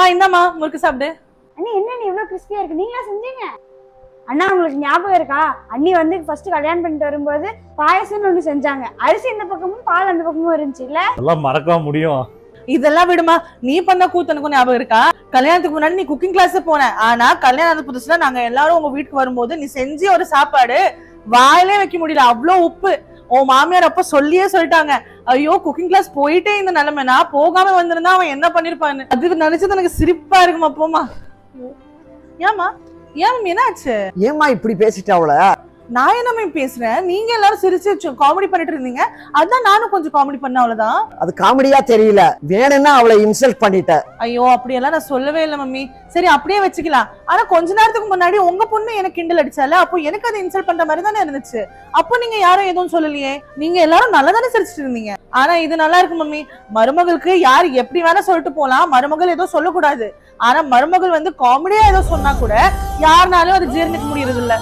மா இந்தாம்மா முறுக்கு சாப்பிடு. அண்ணி என்ன நீ இவ்வளவு கிறிஸ்பியா இருக்கு? நீங்களா செஞ்சீங்க? அண்ணா உங்களுக்கு ஞாபகம் இருக்கா? அண்ணி வந்து ஃபர்ஸ்ட் கல்யாணம் பண்ணிட்டு வரும்போது பாயசம்னு ஒண்ணு செஞ்சாங்க. அரிசி இந்த பக்கமும் பால் அந்த பக்கமும் இருந்துச்சு இல்ல அதெல்லாம் மறக்க முடியும். இதெல்லாம் விடுமா நீ பண்ண கூத்து எனக்கு ஞாபகம் இருக்கா? கல்யாணத்துக்கு முன்னாடி நீ குக்கிங் கிளாஸ் போன. ஆனா கல்யாணம் புதுசுல நாங்க எல்லாரும் உங்க வீட்டுக்கு வரும்போது நீ செஞ்ச ஒரு சாப்பாடு வாயிலே வைக்க முடியல. அவ்வளோ உப்பு. உன் மாமியார் அப்ப சொல்லியே சொல்லிட்டாங்க. ஐயோ குக்கிங் கிளாஸ் போயிட்டே இந்த நிலைமை. நான் போகாம வந்திருந்தா அவன் என்ன பண்ணிருப்பான்னு. அது நினைச்சது எனக்கு சிரிப்பா இருக்குமா போமா ஏமா ஏன் என்ன என்னாச்சு? ஏம்மா இப்படி பேசிட்டா அவள? நான் என்ன மம்மி பேசுறேன்? நீங்க எல்லாரும் சிரிச்சு காமெடி பண்ணிட்டு இருந்தீங்க. அதான் நானும் கொஞ்சம் காமெடி பண்ண அவ்வளவுதான். அது காமெடியா தெரியல. வேணும்னா அவளை இன்சல்ட் பண்ணிட்ட ஐயோ அப்படியெல்லாம் நான் சொல்லவே இல்லை மம்மி. சரி அப்படியே வச்சுக்கலாம். ஆனா கொஞ்ச நேரத்துக்கு முன்னாடி உங்க பொண்ணு எனக்கு கிண்டல் அடிச்சால அப்போ எனக்கு அதை இன்சல்ட் பண்ற மாதிரி தானே இருந்துச்சு. அப்போ நீங்க யாரும் எதுவும் சொல்லலையே? நீங்க எல்லாரும் நல்லா தானே சிரிச்சிட்டு இருந்தீங்க. ஆனா இது நல்லா இருக்கு மம்மி. மருமகளுக்கு யார் எப்படி வேணா சொல்லிட்டு போலாம். மருமகள் ஏதோ சொல்லக்கூடாது. ஆனா மருமகள் வந்து காமெடியா ஏதோ சொன்னா கூட யாருனாலும் அது ஜீரணிக்க முடியறது இல்ல